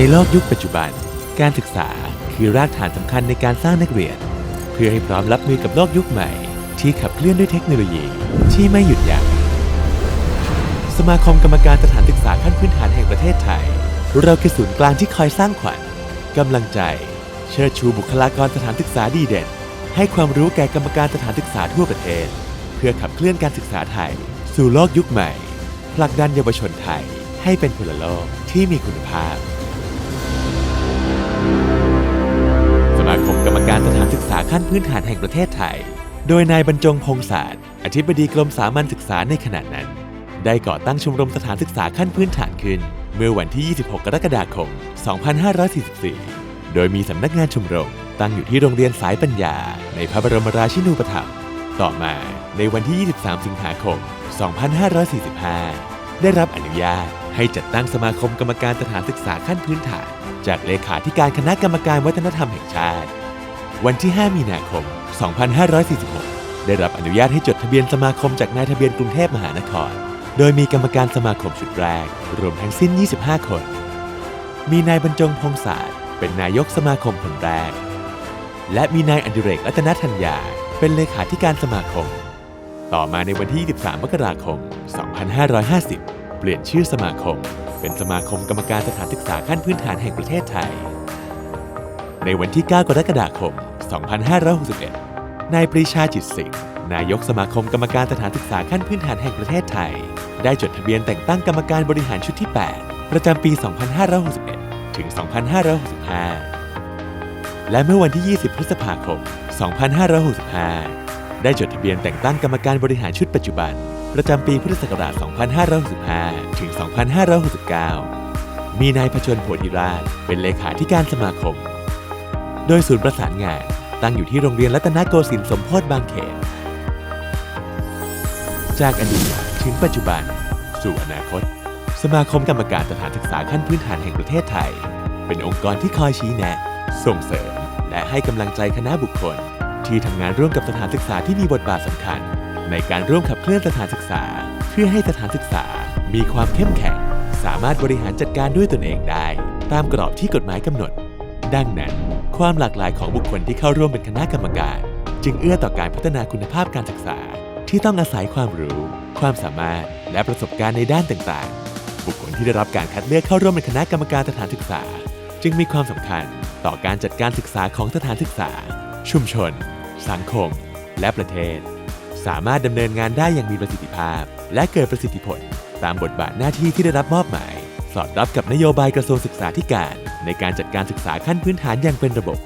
ในโลกยุคปัจจุบัน การศึกษาคือรากฐานสำคัญในการสร้างนักเรียน เพื่อให้พร้อมรับมือกับโลกยุคใหม่ ที่ขับเคลื่อนด้วยเทคโนโลยีที่ไม่หยุดยัง้งสมาคมกรรมการสถานศึกษาขั้นพื้นฐานแห่งประเทศไทย เราคือศูนย์กลางที่คอยสร้างขวัญกำลังใจ เชิดชูบุคลากรสถานศึกษาดีเด่น ให้ความรู้แก่กรรมการสถานศึกษาทั่วประเทศ เพื่อขับเคลื่อนการศึกษาไทย สู่โลกยุคใหม่ผลักดันเยาวชนไทยให้เป็นพลโลกที่มีคุณภาพ ขั้นพื้นฐานแห่งประเทศไทย โดยนายบรรจงพงศาสตร์อธิบดีกรมสามัญศึกษาในขณะนั้น ได้ก่อตั้งชมรมสถานศึกษาขั้นพื้นฐานขึ้น เมื่อวันที่ 26 กรกฎาคม 2544 โดยมีสำนักงานชมรมตั้งอยู่ที่โรงเรียนสายปัญญา ในพระบรมราชินูปถัมภ์ต่อมาในวันที่ 23 สิงหาคม 2545 ได้รับอนุญาตให้จัดตั้งสมาคมกรรมการสถานศึกษาขั้นพื้นฐาน จากเลขาธิการคณะกรรมการวัฒนธรรมแห่งชาติ วันที่ 5 มีนาคม 2546 ได้รับอนุญาตให้จดทะเบียนสมาคมจากนายทะเบียนกรุงเทพมหานคร โดยมีกรรมการสมาคมชุดแรก รวมทั้งสิ้น 25 คน มีนายบรรจงพงศาสตร์เป็นนายกสมาคมคนแรก และมีนายอดิเรกรัตนธัญญา เป็นเลขาธิการสมาคม ต่อมาในวันที่ 23 มกราคม 2550 เปลี่ยนชื่อสมาคม เป็นสมาคมกรรมการสถานศึกษาขั้นพื้นฐานแห่งประเทศไทย ในวันที่ 9 กรกฎาคม 2561 นายปรีชาจิตสิงห์นายกสมาคมกรรมการสถานศึกษาขั้นพื้นฐานแห่งประเทศไทย ได้จดทะเบียนแต่งตั้งกรรมการบริหารชุดที่ 8 ประจำปี 2561 ถึง 2565 และเมื่อวันที่ 20 พฤษภาคม 2565 ได้จดทะเบียนแต่งตั้งกรรมการบริหารชุดปัจจุบัน ประจำปีพุทธศักราช 2565 ถึง 2569 มีนายพชนโพธิราช เป็นเลขาธิการสมาคม โดยศูนย์ประสานงานตั้งอยู่ที่โรงเรียนรัตนโกสินทร์สมโพธิบางเขน จากอดีตถึงปัจจุบัน สู่อนาคต สมาคมกรรมการสถานศึกษาขั้นพื้นฐานแห่งประเทศไทย เป็นองค์กรที่คอยชี้แนะ ส่งเสริม และให้กำลังใจคณะบุคคล ที่ทำงานร่วมกับสถานศึกษาที่มีบทบาทสำคัญ ในการร่วมขับเคลื่อนสถานศึกษา เพื่อให้สถานศึกษา มีความเข้มแข็ง สามารถบริหารจัดการด้วยตนเองได้ ตามกรอบที่กฎหมายกำหนด ดังนั้น ความหลากหลายของบุคคลที่เข้าร่วมเป็นคณะกรรมการ จึงเอื้อต่อการพัฒนาคุณภาพการศึกษา ที่ต้องอาศัยความรู้ ความสามารถ และประสบการณ์ในด้านต่างๆ บุคคลที่ได้รับการคัดเลือกเข้าร่วมเป็นคณะกรรมการสถานศึกษา จึงมีความสำคัญต่อการจัดการศึกษาของสถานศึกษา ชุมชน สังคม และประเทศ สามารถดำเนินงานได้อย่างมีประสิทธิภาพ และเกิดประสิทธิผล ตามบทบาทหน้าที่ที่ได้รับมอบหมาย สอดรับกับนโยบายกระทรวงศึกษาธิการ ในการจัดการศึกษาขั้นพื้นฐานอย่างเป็นระบบ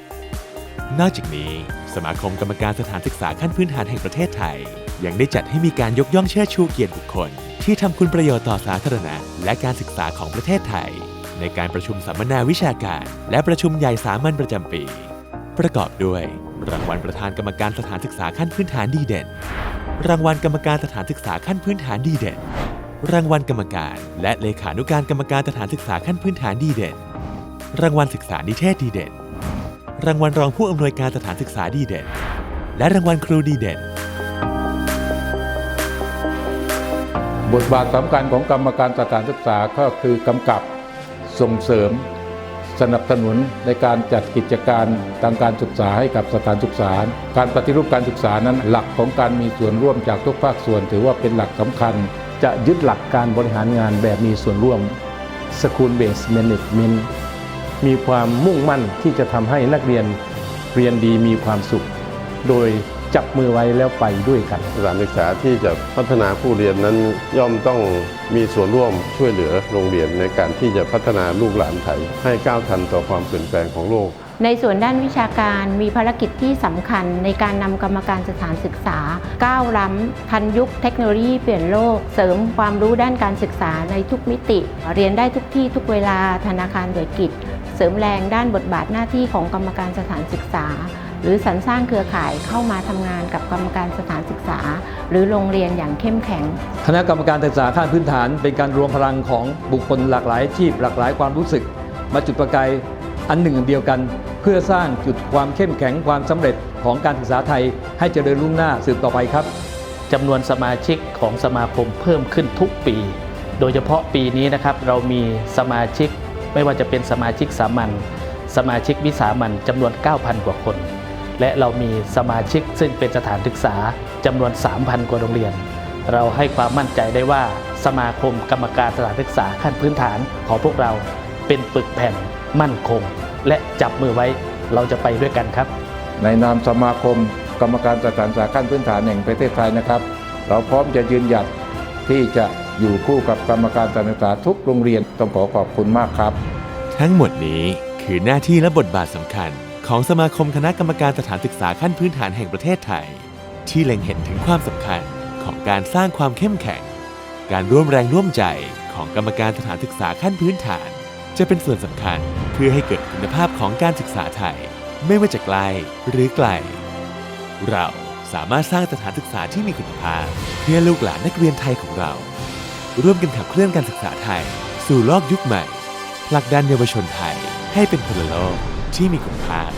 นอกจากนี้ สมาคมกรรมการสถานศึกษาขั้นพื้นฐานแห่งประเทศไทย ยังได้จัดให้มีการยกย่องเชิดชูเกียรติบุคคล ที่ทำคุณประโยชน์ต่อสาธารณะ และการศึกษาของประเทศไทย ในการประชุมสัมมนาวิชาการ และประชุมใหญ่สามัญประจำปี ประกอบด้วย รางวัลประธานกรรมการสถานศึกษาขั้นพื้นฐานดีเด่น รางวัลกรรมการสถานศึกษาขั้นพื้นฐานดีเด่นรางวัลกรรมการ และเลขานุการกรรมการสถานศึกษาขั้นพื้นฐานดีเด่น รางวัลศึกษานิเทศดีเด่น รางวัลรองผู้อำนวยการสถานศึกษาดีเด่น และรางวัลครูดีเด่น บทบาทสำคัญของกรรมการสถานศึกษาก็คือกำกับส่งเสริม สนับสนุนในการจัดกิจการทางการศึกษาให้กับสถานศึกษา การปฏิรูปการศึกษานั้นหลักของการมีส่วนร่วมจากทุกภาคส่วน ถือว่าเป็นหลักสำคัญ จะยึดหลักการบริหารงานแบบมีส่วนร่วม School Based Management มีความมุ่งมั่นที่จะทำให้นักเรียนเรียนดีมีความสุข โดยจับมือไว้แล้วไปด้วยกันสถานศึกษาที่จะพัฒนาผู้เรียนนั้นย่อมต้องมีส่วนร่วมช่วยเหลือโรงเรียนในการที่จะพัฒนาลูกหลานไทย ให้ก้าวทันต่อความเปลี่ยนแปลงของโลก ในส่วนด้านวิชาการมีภารกิจที่สำคัญในการนำกรรมการสถานศึกษา ก้าวล้ำทันยุคเทคโนโลยีเปลี่ยนโลก เสริมความรู้ด้านการศึกษาในทุกมิติ เรียนได้ทุกที่ทุกเวลาธนาคารเดยกิจ เสริมแรงด้านบทบาทหน้าที่ของกรรมการสถานศึกษา หรือสรรสร้างเครือข่ายเข้ามาทำงานกับกรรมการสถานศึกษา หรือโรงเรียนอย่างเข้มแข็ง คณะกรรมการศึกษาขั้นพื้นฐาน เป็นการรวมพลังของบุคคลหลากหลายอาชีพหลากหลายความรู้สึก มาจุดประกายอันหนึ่งเดียวกัน เพื่อสร้างจุดความเข้มแข็งความสำเร็จของการศึกษาไทย ให้เจริญรุ่งหน้าสืบต่อไปครับจำนวนสมาชิกของสมาคมเพิ่มขึ้นทุกปี โดยเฉพาะปีนี้นะครับเรามีสมาชิก ไม่ว่าจะเป็นสมาชิกสามัญสมาชิกวิสามัญจำนวน 9,000 กว่าคน และเรามีสมาชิกซึ่งเป็นสถานศึกษาจำนวน 3,000 กว่าโรงเรียน เราให้ความมั่นใจได้ว่าสมาคมกรรมการสถานศึกษาขั้นพื้นฐานของพวกเราเป็นปึกแผ่นมั่นคง และจับมือไว้เราจะไปด้วยกันครับ ในนามสมาคมกรรมการสถานศึกษาขั้นพื้นฐานแห่งประเทศไทยนะครับ เราพร้อมจะยืนหยัดที่จะ อยู่คู่กับกรรมการสถานศึกษาทุกโรงเรียนต้องขอขอบคุณมากครับ ทั้งหมดนี้คือหน้าที่และบทบาทสำคัญ ของสมาคมคณะกรรมการสถานศึกษาขั้นพื้นฐานแห่งประเทศไทย ที่เล็งเห็นถึงความสำคัญของการสร้างความเข้มแข็ง การร่วมแรงร่วมใจของกรรมการสถานศึกษาขั้นพื้นฐาน จะเป็นส่วนสำคัญเพื่อให้เกิดคุณภาพของการศึกษาไทย ไม่ว่าจะไกลหรือไกล เราสามารถสร้างสถานศึกษาที่มีคุณภาพ เพื่อลูกหลานนักเรียนไทยของเรา ร่วมกันขับเคลื่อนการศึกษาไทย สู่โลกยุคใหม่ผลักดันเยาวชนไทยให้เป็นพลโลกที่มีคุณภาพ